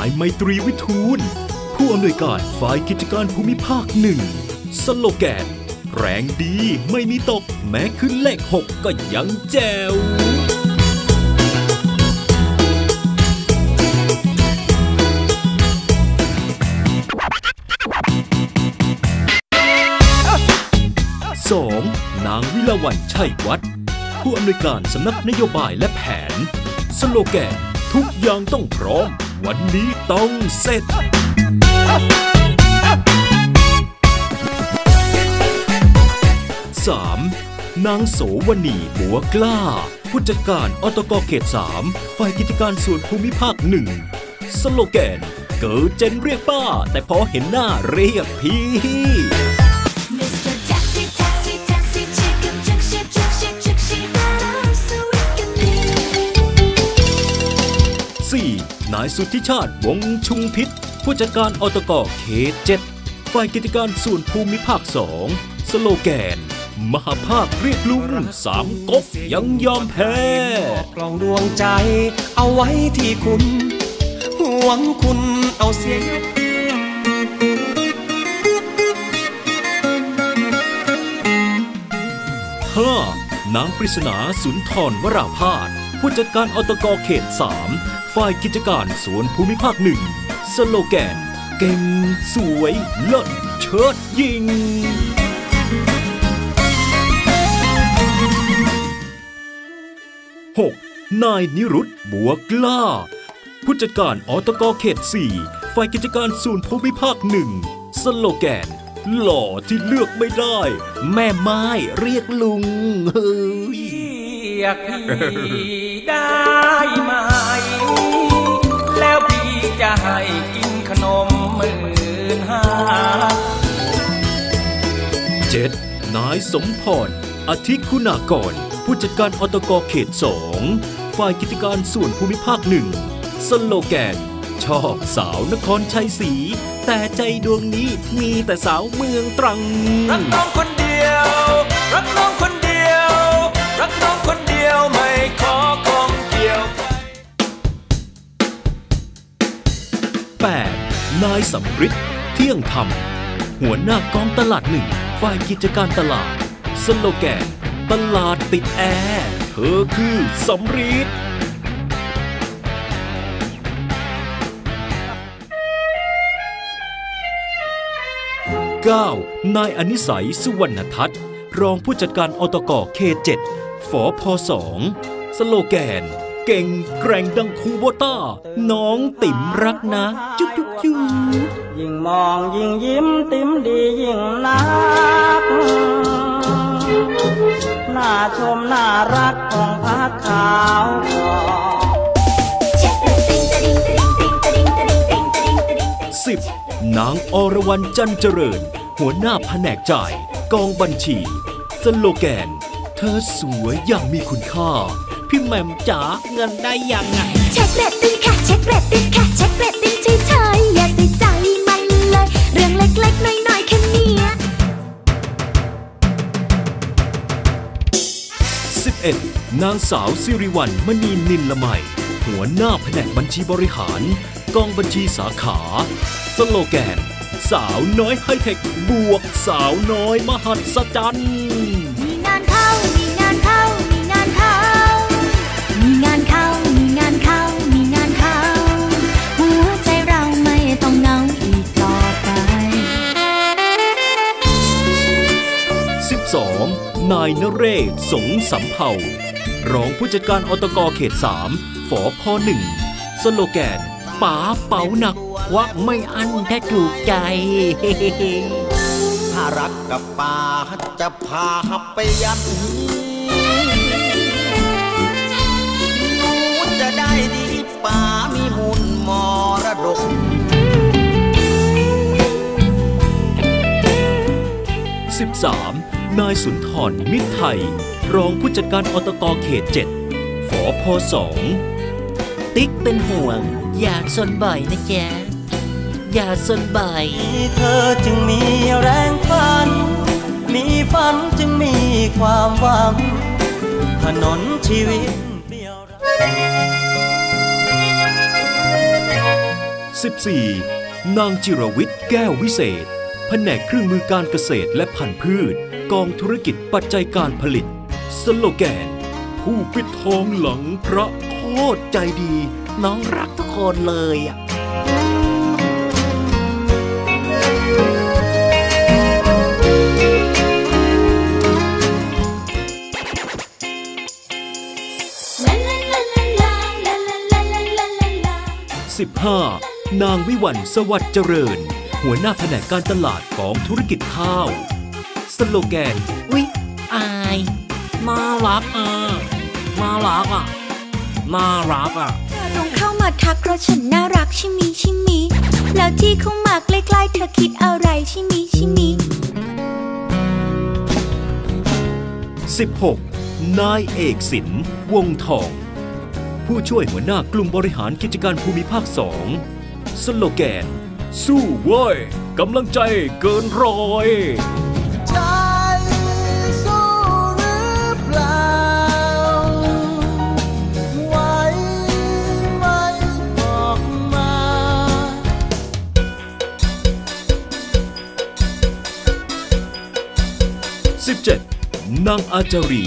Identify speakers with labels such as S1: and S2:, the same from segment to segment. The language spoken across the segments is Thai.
S1: ายไมตรีวิทูล ผู้อำนวยการฝ่ายกิจการภูมิภาคหนึ่งสโลแกน แรงดีไม่มีตก แม้ขึ้นเลขหกก็ยังแจวสองนางวิลาวันชัยวัฒน์ผู้อำนวยการสำนักนโยบายและแผน สโลแกนทุกอย่างต้องพร้อม วันนี้ต้องเสร็จ 3. นางโสวณีบัวกล้า ผู้จัดการอตกเขต3ฝ่ายกิจการส่วนภูมิภาคหนึ่งสโลแกน เกิดเจนเรียกป้า แต่พอเห็นหน้าเรียกพี่ายสุทธิชาติวงศ์ชุงพิษ ผู้จัดการอตกเขตเจ็ดฝ่ายกิจการส่วนภูมิภาค2สโลแกน มหาภาคเรียกลุงสามก๊กยังยอมแพ้
S2: กล่องดวงใจ เอาไว้ที่คุณหวงคุณเอาเสีย
S1: 5. นางปริศนาสุนทรวราพาสผู้จัดการอตกเขต3 ฝ่ายกิจการสวนภูมิภาคหนึ่งสโลแกน เก่ง สวย เลิศเชิดยิง 6. นายนิรุตบัวกล้า ผู้จัดการอตกเขต 4 ฝ่ายกิจการส่วนภูมิภาคหนึ่งสโลแกน หล่อที่เลือกไม่ได้ แม่ไม้เรียกลุง เฮ้ย
S2: เรียกพี่ได้ 7. นา
S1: ยสมพร อธิคุณากร ผู้จัดการอตกเขต 2 ฝ่ายกิจการส่วนภูมิภาคหนึ่งสโลแกน ชอบสาวนครชัยศรีแต่ใจดวงนี้มีแต่สาวเมืองตรัง
S2: รักน้องคนเดียว รักน้องคนเดียว รักน้องคนเดียวไม่ขอของเกี่ยว
S1: แปดนายสำริดเที่ยงธรรมหัวหน้ากองตลาดหนึ่ง ฝ่ายกิจการตลาด สโลแกน ตลาดติดแอร์เธอคือสำริด 9. นายอนิสัยสุวรรณทัศน์ รองผู้จัดการอตกเคเจ็ดฝอพสองสโลแกน เก่งแกร่งดังคูโบต้า น้องติ๋มรักนะ จุ๊บจุ๊บจุ๊บ
S3: ยิ่งมองยิ่งยิ้มติ้มดียิ่งนักน้าชมน่ารักของพักขาว
S4: กสิ
S1: บนางอรวรันจันเจริญ หัวหน้าแผนกจ่าย กองบัญชี สโลแกน เธอสวยอย่างมีคุณค่า พี่แมมจ๋าเงินได้ยังไง
S4: เช็คเรตติ้งค่ะ เช็คเรตติ้งค่ะ เช็คเรตติ้งเฉยๆอย่าสิ เรื่องเล็กๆน้อยๆแค่เนี้ย
S1: 11. นางสาวสิริวัลมณีนินละไมหัวหน้าแผนกบัญชีบริหาร กองบัญชีสาขา สโลแกน สาวน้อยไฮเทคบวก สาวน้อยมหัศจรรย์
S4: นา
S1: ยนเรศสงสำเภารองผู้จัดการอตกเขต3ฝอพหนึ่งสโลแกนป๋าเป๋าหนักควักไม่อั้นแค่ถูกใจ
S5: ถ้ารักกับป่าจะพาไปยันหนูจะได้ดีป่ามีมูลมรดก
S1: 13. นายสุนทรมิตรไทย รองผู้จัดการอตกเขต 7ฝอพสอง
S6: ติ๊กเป็นห่วง อย่าซนบ่อยนะจ๊ะอย่าซนบ่อย
S2: เธอจึงมีแรงฝัน มีฝันจึงมีความหวัง ถนนชีวิตเปลี่ยวร้าย
S1: 14. นางจิรวิทย์แก้ววิเศษแผนกเครื่องมือการเกษตรและพันธุ์พืช กองธุรกิจปัจจัยการผลิต สโลแกน ผู้ปิดทองหลังพระโคตรใจดี
S6: น้องรักทุกคนเลยอะ
S1: 15. นางวิวันสวัสดิ์เจริญ หัวหน้าแผนกการตลาดของธุรกิจข้าว สโลแกน
S6: อุ๊ย อายน่ารักอะน่ารักอะน่ารักอะ
S4: ลองเข้ามาทักเพราะฉันน่ารักใช่มีใช่มี แล้วที่เข้ามาใกล้ๆเธอคิดอะไรใช่มีใช่มี
S1: 16. นายเอกสิน วงทอง ผู้ช่วยหัวหน้ากลุ่มบริหารกิจการภูมิภาค 2 สโลแกน สู้เว้ยกำลังใจเกินร้อย
S5: ใจสู้หรือเปล่าไหวไหมบอกมา
S1: 17. นางอาจารี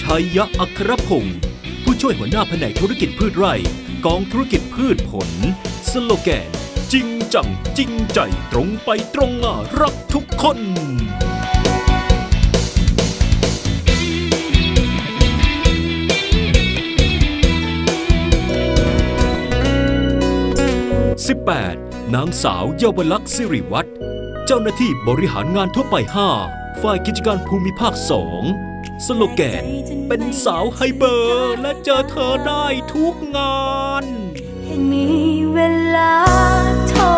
S1: ชัยยะอัครพงศ์ผู้ช่วยหัวหน้าแผนกธุรกิจพืชไร่ กองธุรกิจพืชผล สโลแกน จัง จริงใจตรงไปตรงมารักทุกคน 18. นางสาวเยาวลักษณ์สิริวัฒน์เจ้าหน้าที่บริหารงานทั่วไป 5 ฝ่ายกิจการภูมิภาค 2 สโลแกน เป็นสาวไฮเบอร์ และเจอเธอได้ทุกงาน
S4: ให้มีเวลาโทร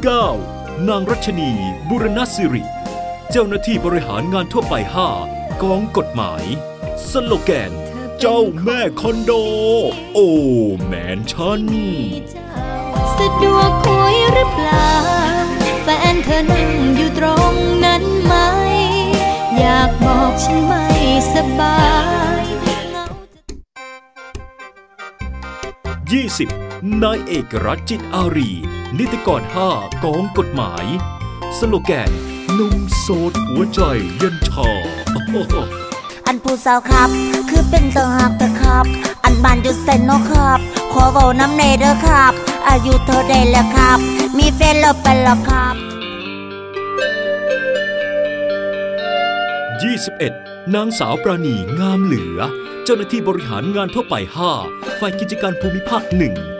S1: 19. นางรัชนีบุรณสิริ เจ้าหน้าที่บริหารงานทั่วไป 5 กองกฎหมาย สโลแกน เจ้าแม่คอนโด โอ้แมนชั่น
S4: สะดวกคุยหรือเปล่า แฟนเธอนั่งอยู่ตรงนั้นไหม อยากบอกฉันไม่สบายเหงา
S1: 20. นายเอกรัฐจิตอารี นิติกร5กองกฎหมาย สโลแกนหนุ่มโสดหัวใจเย็นชา
S7: อันผู้สาวครับ คือเป็นตาหักเถอะครับ อันบานจุดเซนเนาะครับ ขอเบาน้ำเนเด้อครับ อายุเท่าใดแล้วครับ มีแฟนแล้วเป็นแล้วครับ
S1: 21 นางสาวปราณีงามเหลือ เจ้าหน้าที่บริหารงานทั่วไป 5 ฝ่ายกิจการภูมิภาค 1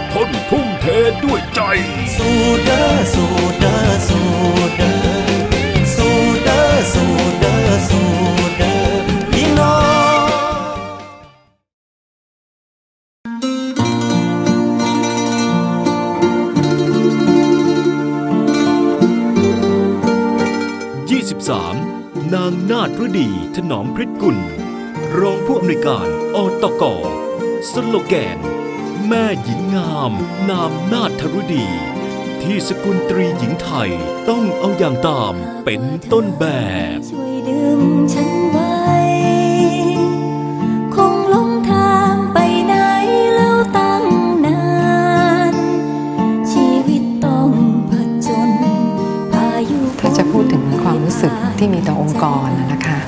S1: ทนทุ่มเทด้วยใจ
S5: สู้เด้อสู้เด้อสู้เด้อสู้เด้อสู้เด้อสู้เด้อพี่น้อง
S1: 23นางนาฏฤดีถนอมพริตกุล รองผู้อำนวยการอตกสโลแกน แม่หญิงงาม นามนาฏฤดี ที่สกุลตรีหญิงไทยต้องเอาอย่างตามเป็นต้นแบบ
S4: ช่วยดึงฉันไว้ คงหลงทางไปไหนแล้วตั้งนาน ชีวิตต้องผจญพายุฝ
S8: ก็
S4: น
S8: จะพูดถึงความรู้สึกที่มีต่อองค์กรนะนะคะ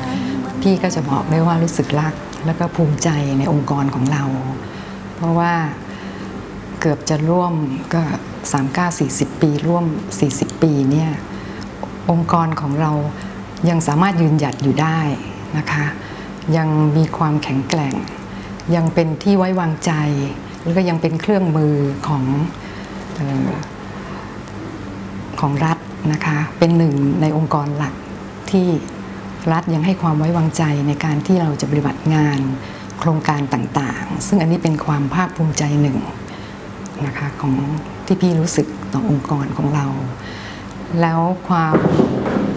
S8: พี่ก็จะบอกได้ว่ารู้สึกรัก แล้วก็ภูมิใจในองค์กรของเรา เพราะว่า เกือบจะร่วมก็3 9 40ปี ร่วม 40 ปีเนี่ยองค์กรของเรายังสามารถยืนหยัดอยู่ได้นะคะ ยังมีความแข็งแกร่ง ยังเป็นที่ไว้วางใจ แล้วก็ยังเป็นเครื่องมือของออของรัฐนะคะ เป็นหนึ่งในองค์กรหลักที่รัฐยังให้ความไว้วางใจในการที่เราจะปฏิบัติงานโครงการต่างๆ ซึ่งอันนี้เป็นความภาคภูมิใจหนึ่ง นะคะของที่พี่รู้สึกต่อองค์กรของเรา แล้วความ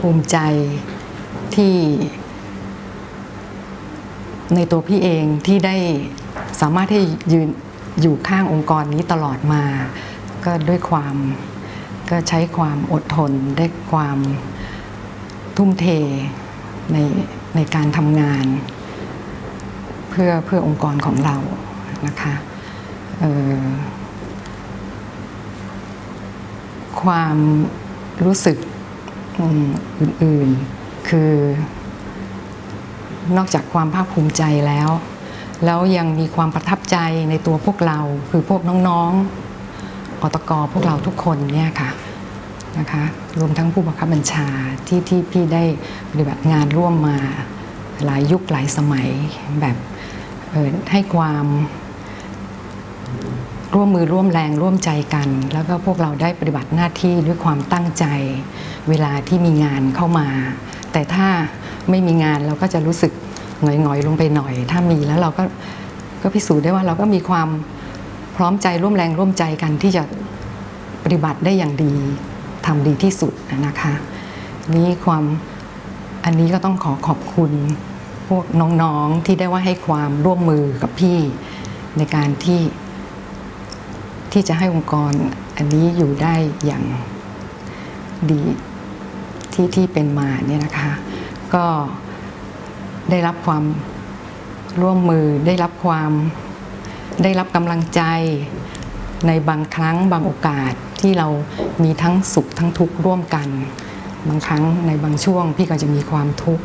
S8: ภูมิใจที่ในตัวพี่เองที่ได้สามารถที่ยืนอยู่ข้างองค์กรนี้ตลอดมา ก็ด้วยความก็ใช้ความอดทนได้ความทุ่มเทในในการทำงาน เพื่อเพื่อองค์กรของเรานะคะเอ่อ ความรู้สึกอื่นๆ คือนอกจากความภาคภูมิใจแล้ว แล้วยังมีความประทับใจในตัวพวกเรา คือพวกน้องๆอตกพวกเราทุกคนเนี่ยค่ะนะคะรวมทั้งผู้บังคับบัญชาที่ที่พี่ได้ปฏิบัติงานร่วมมาหลายยุคหลายสมัยแบบให้ความ ร่วมมือร่วมแรงร่วมใจกัน แล้วก็พวกเราได้ปฏิบัติหน้าที่ด้วยความตั้งใจ เวลาที่มีงานเข้ามา แต่ถ้าไม่มีงานเราก็จะรู้สึกหงอยๆลงไปหน่อย ถ้ามีแล้วเราก็ก็พิสูจน์ได้ว่าเราก็มีความพร้อมใจร่วมแรงร่วมใจกันที่จะปฏิบัติได้อย่างดีทำดีที่สุดนะคะนี่ความอันนี้ก็ต้องขอขอบคุณพวกน้องๆที่ได้ว่าให้ความร่วมมือกับพี่ในการที่ ที่จะให้องค์กรอันนี้อยู่ได้อย่างดีที่ที่เป็นมาเนี่ยนะคะ ก็ได้รับความร่วมมือได้รับความได้รับกำลังใจในบางครั้งบางโอกาสที่เรามีทั้งสุขทั้งทุกข์ร่วมกัน บางครั้งในบางช่วงพี่ก็จะมีความทุกข์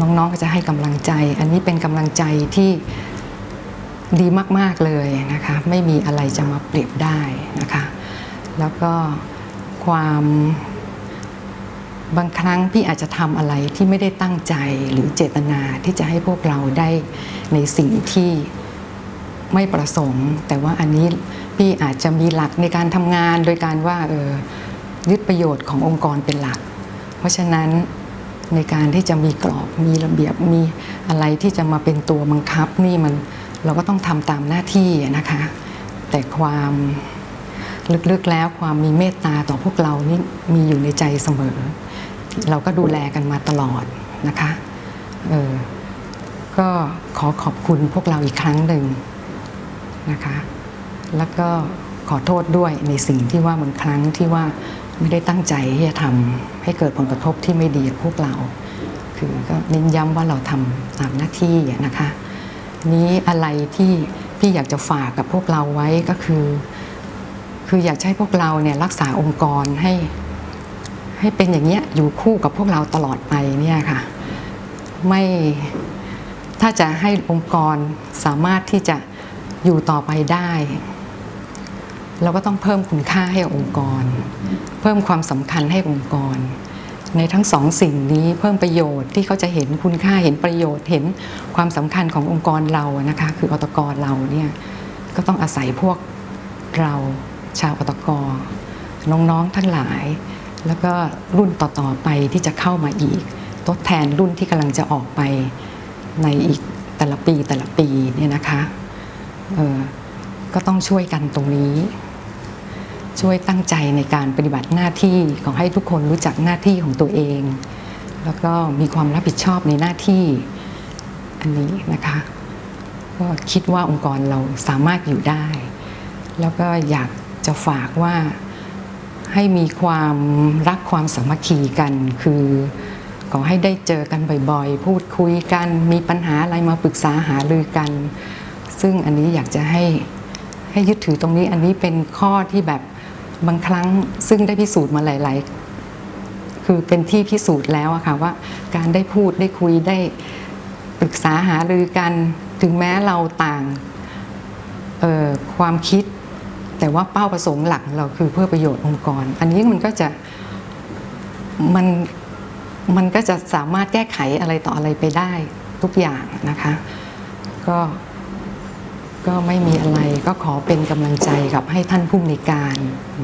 S8: น้องๆก็จะให้กำลังใจ อันนี้เป็นกำลังใจที่ ดีมาก ๆ เลยนะคะไม่มีอะไรจะมาเปรียบได้นะคะแล้วก็ความบางครั้งพี่อาจจะทำอะไรที่ไม่ได้ตั้งใจหรือเจตนาที่จะให้พวกเราได้ในสิ่งที่ไม่ประสงค์ แต่ว่าอันนี้พี่อาจจะมีหลักในการทำงานโดยการว่าเออยึดประโยชน์ขององค์กรเป็นหลัก เพราะฉะนั้นในการที่จะมีกรอบมีระเบียบมีอะไรที่จะมาเป็นตัวบังคับนี่มัน เราก็ต้องทำตามหน้าที่นะคะ แต่ความลึกๆแล้วความมีเมตตาต่อพวกเรานี่มีอยู่ในใจเสมอ เราก็ดูแลกันมาตลอดนะคะเออก็ขอขอบคุณพวกเราอีกครั้งหนึ่งนะคะ แล้วก็ขอโทษด้วยในสิ่งที่ว่าบางครั้งที่ว่าไม่ได้ตั้งใจที่จะทำให้เกิดผลกระทบที่ไม่ดีกับพวกเรา คือก็เน้นย้ำว่าเราทำตามหน้าที่นะคะ นี้อะไรที่พี่อยากจะฝากกับพวกเราไว้ก็คือ คืออยากให้พวกเราเนี่ยรักษาองค์กรให้ ให้เป็นอย่างเงี้ยอยู่คู่กับพวกเราตลอดไปเนี่ยค่ะ ไม่ถ้าจะให้องค์กรสามารถที่จะอยู่ต่อไปได้ เราก็ต้องเพิ่มคุณค่าให้องค์กร เพิ่มความสำคัญให้องค์กร ในทั้งสองสิ่งนี้เพิ่มประโยชน์ที่เขาจะเห็นคุณค่าเห็นประโยชน์เห็นความสำคัญขององค์กรเรานะคะคืออตกรเราเนี่ยก็ต้องอาศัยพวกเราชาวอตกรน้องๆทั้งหลาย แล้วก็รุ่นต่อๆไปที่จะเข้ามาอีกทดแทนรุ่นที่กำลังจะออกไปในอีกแต่ละปีแต่ละปีเนี่ยนะคะก็ต้องช่วยกันตรงนี้ ช่วยตั้งใจในการปฏิบัติหน้าที่ขอให้ทุกคนรู้จักหน้าที่ของตัวเอง แล้วก็มีความรับผิดชอบในหน้าที่อันนี้นะคะ ก็คิดว่าองค์กรเราสามารถอยู่ได้ แล้วก็อยากจะฝากว่าให้มีความรักความสามัคคีกัน คือขอให้ได้เจอกันบ่อยๆ พูดคุยกันมีปัญหาอะไรมาปรึกษาหารือกัน ซึ่งอันนี้อยากจะให้ให้ยึดถือตรงนี้อันนี้เป็นข้อที่แบบ บางครั้งซึ่งได้พิสูจน์มาหลาย ๆ คือเป็นที่พิสูจน์แล้วอะค่ะว่าการได้พูดได้คุยได้ปรึกษาหารือกันถึงแม้เราต่างความคิด แต่ว่าเป้าประสงค์หลักเราคือเพื่อประโยชน์องค์กร อันนี้มันก็จะมันมันก็จะสามารถแก้ไขอะไรต่ออะไรไปได้ทุกอย่างนะคะ ก็ ก็ไม่มีอะไรก็ขอเป็นกำลังใจกับให้ท่านผู้มีการ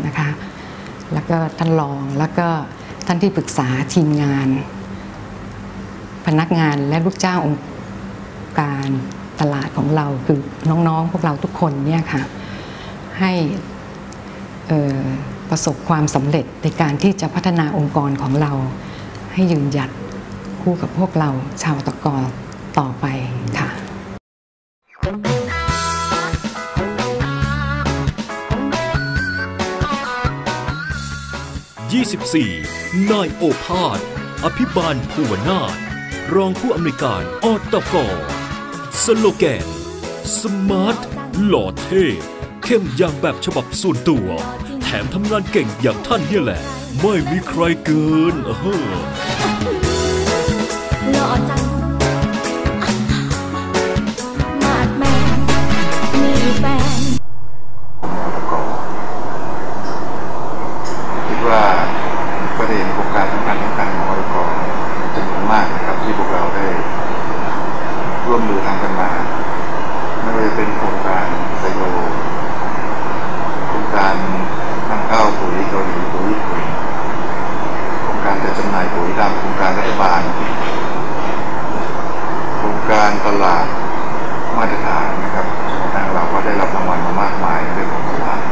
S8: นะคะ แล้วก็ท่านรองแล้วก็ท่านที่ปรึกษาทีมงาน พนักงานและลูกจ้างองค์การตลาดของเราคือน้องๆ พวกเราทุกคนเนี่ยค่ะ ให้ประสบความสำเร็จในการที่จะพัฒนาองค์กรของเรา ให้ยืนหยัดคู่กับพวกเราชาวตะกอต่อไปค่ะ
S1: 24 นายโอภาส อภิบาลภูวนาถรองผู้อำนวยการอตกสโลแกน สมาร์ท หล่อเท่เข้มอย่างแบบฉบับส่วนตัว แถมทำงานเก่งอย่างท่านเนี่ยแหละ ไม่มีใครเกินเออ
S4: หล่อจังาม
S9: โครงการรัฐบาลโครงการตลาดมาตรฐานนะครับทางเราก็ได้รับรางวัลมามากมายเรื่องของตลาด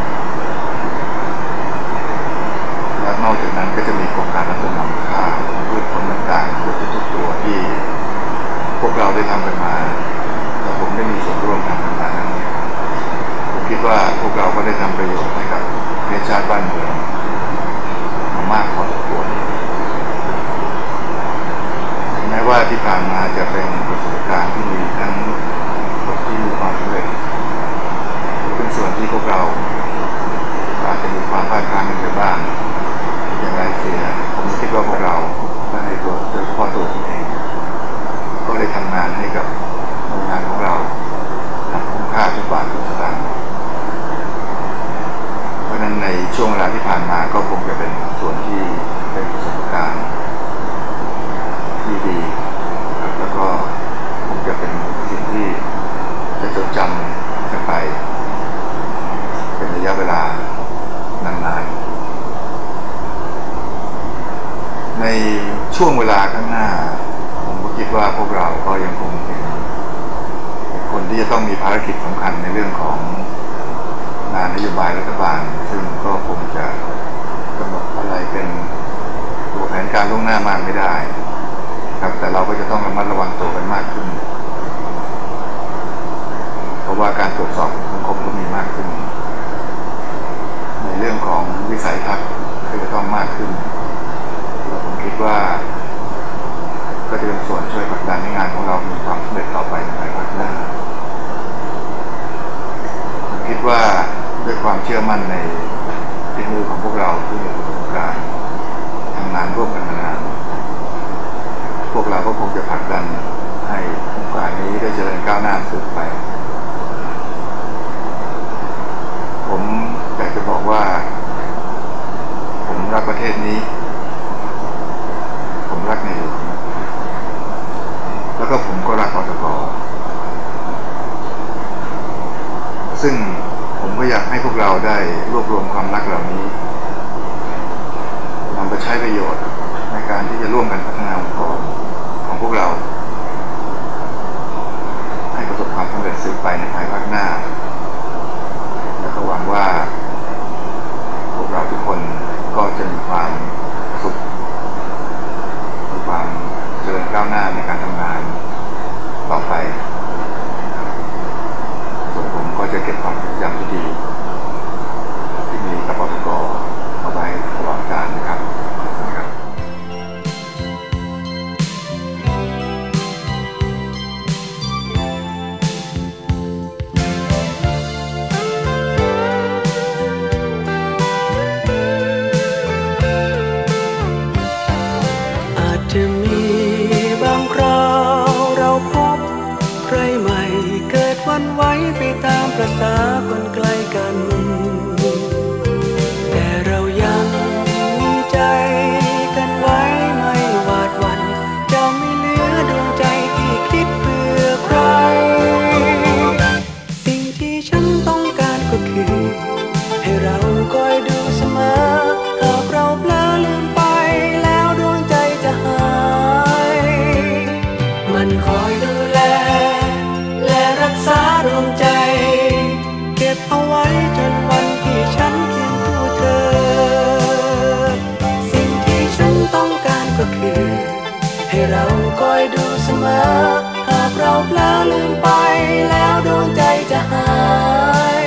S9: และนอกจากนั้นก็จะมีโครงการรับจำนำข้าวพืชผลต่างๆเกือบทุกๆตัวที่ พวกเราได้ทำกันมาและผมได้มีส่วนร่วมทำกันมานั้นผมคิดว่าพวกเราก็ได้ทำประโยชน์ให้กับประเทศชาติบ้านเมืองมามากพอสมค ว่าที่ผ่านมาจะเป็นประสบการณ์ที่มีทั้งที่มีความสำเร็จเป็นส่วนที่พวกเราอาจจะมีความพลาดพลาดกันไปบ้างไรเสีย ผมคิดว่าพวกเราและในตัวโดยเฉพาะตัวผมเอง ก็ได้ทำงานให้กับหน่วยงานของเราทำคุ้มค่าทุกบาททุกสตางค์เพราะฉะนั้นในช่วงเวลาที่ผ่านมาก็คงจะเป็นส่วนที่เป็นประสบการณ์ที่ดีนะครับแล้วก็คงจะเป็นสิ่งที่จะจดจำกันไป เป็นระยะเวลานานๆ ในช่วงเวลาข้างหน้า ผมก็คิดว่าพวกเราก็ยังคงเป็นคนที่จะต้องมีภารกิจสำคัญในเรื่องของงา นนโยบายรัฐบาล ซึ่งก็คงจะกำหนดอะไรเป็นตัวแผนการล่วงหน้ามากไม่ได้ ครับแต่เราก็จะต้องระมัดระวังตัวกันมากขึ้น เพราะว่าการตรวจสอบสังคมก็มีมากขึ้น ในเรื่องของวิสัยทัศน์ก็จะต้องมากขึ้นและผมคิดว่า ก็จะเป็นส่วนช่วยผลักดันให้งานของเรามีความสำเร็จต่อไปในภายภาคหน้าผมคิดว่า ด้วยความเชื่อมั่นในฝีมือของพวกเราที่มีประสบการณ์ทำงานร่วมกันมานานพวกเราก็คงจะผลักดันให้องค์การนี้ได้เจริญก้าวหน้าสืบไป ผมอยากจะบอกว่า ผมรักประเทศนี้ ผมรักในหลวงแล้วก็ผมก็รักอตกซึ่งผมก็อยากให้พวกเราได้รวบรวมความรักเหล่านี้นำไปใช้ประโยชน์ในการที่จะร่วมกันพัฒนาองค์กรของพวกเรา ให้ประสบความสำเร็จสืบไปในภายภาคหน้า และก็หวังว่า พวกเราทุกคนก็จะมีความสุขมีความเจริญก้าวหน้าในการทำงานต่อไปส่วนผมก็จะเก็บความจำที่ดี
S10: อหากเราเพลอลืมไปแล้วดวงใจจะหาย